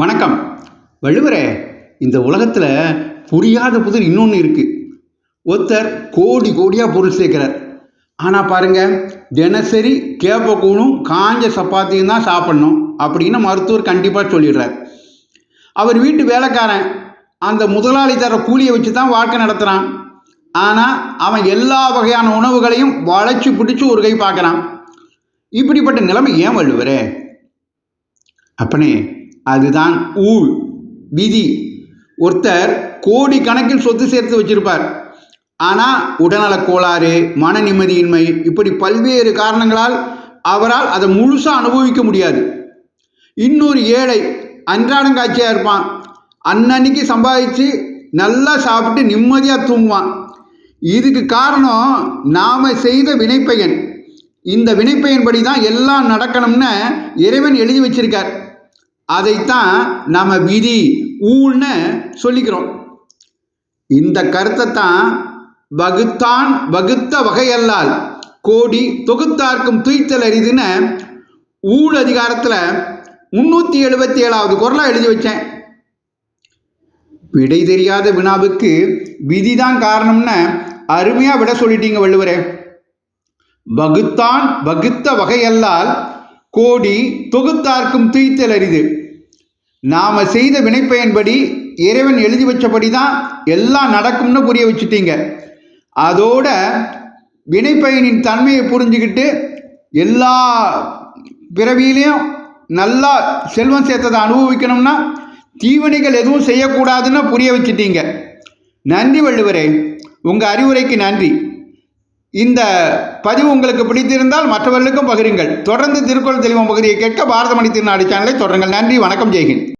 வணக்கம். வள்ளுவரே இந்த உலகத்தில் புரியாத புதிர் இன்னொன்று இருக்குது ஒருத்தர் கோடி கோடியாக பொருள் சேர்க்கிறார். ஆனால் பாருங்க தினசரி கேப்பக்கூழும் காஞ்ச சப்பாத்தியும் தான் சாப்பிட்ணும் அப்படின்னு மருத்துவர் கண்டிப்பாக சொல்லிடுறார். அவர் வீட்டு வேலைக்காரன் அந்த முதலாளி தர கூலியை வச்சு தான் வாழ்க்கை நடத்துகிறான் ஆனால் அவன் எல்லா வகையான உணவுகளையும் வளைச்சி பிடிச்சி ஒரு கை பார்க்குறான். இப்படிப்பட்ட நிலைமை ஏன் வள்ளுவரே? அப்பனே அதுதான் ஊழ் விதி. ஒருத்தர் கோடி கணக்கில் சொத்து சேர்த்து வச்சிருப்பார். ஆனால் உடல்நலக் கோளாறு மன நிம்மதியின்மை இப்படி பல்வேறு காரணங்களால் அவரால் அதை முழுசாக அனுபவிக்க முடியாது. இன்னொரு ஏழை அன்றாடம் காட்சியாக இருப்பான். அன்னன்னைக்கு சம்பாதிச்சு நல்லா சாப்பிட்டு நிம்மதியாக தூங்குவான். இதுக்கு காரணம் நாம் செய்த வினைப்பயன். இந்த வினைப்பயன்படி தான் எல்லாம் நடக்கணும்னு இறைவன் எழுதி வச்சிருக்கார். அதைத்தான் நம்ம விதி ஊன்னு சொல்லிக்கிறோம். இந்த கருத்தை தான் வகுத்தான் வகுத்த வகையல்லால் கோடி தொகுத்தார்க்கும் துய்த்தல் அரிதுன்னு ஊழ் அதிகாரத்தில் முன்னூற்றி எழுபத்தி ஏழாவது குரலாக எழுதி வச்சேன். விடை தெரியாத வினாவுக்கு விதிதான் காரணம்னு அருமையாக விட சொல்லிட்டீங்க வள்ளுவரே. வகுத்தான் வகுத்த வகையல்லால் கோடி தொகுத்தார்க்கும் துய்த்தல் அரிது. நாம் செய்த வினைப்பயன்படி இறைவன் எழுதி வச்சபடி தான் எல்லாம் நடக்கும்னு புரிய வச்சுட்டீங்க. அதோட வினைப்பயனின் தன்மையை புரிஞ்சுக்கிட்டு எல்லா பிறவியிலையும் நல்லா செல்வம் சேர்த்ததை அனுபவிக்கணும்னா தீவினைகள் எதுவும் செய்யக்கூடாதுன்னு புரிய வச்சுட்டீங்க. நன்றி வள்ளுவரே. உங்கள் அறிவுரைக்கு நன்றி. இந்த பதிவு உங்களுக்கு பிடித்திருந்தால் மற்றவர்களுக்கும் பகிருங்கள். தொடர்ந்து திருக்குறள் தெளிவம் பகுதியை கேட்க பாரதமணி திருநாடு சேனலை தொடருங்கள். நன்றி வணக்கம் ஜெய்ஹிந்த்.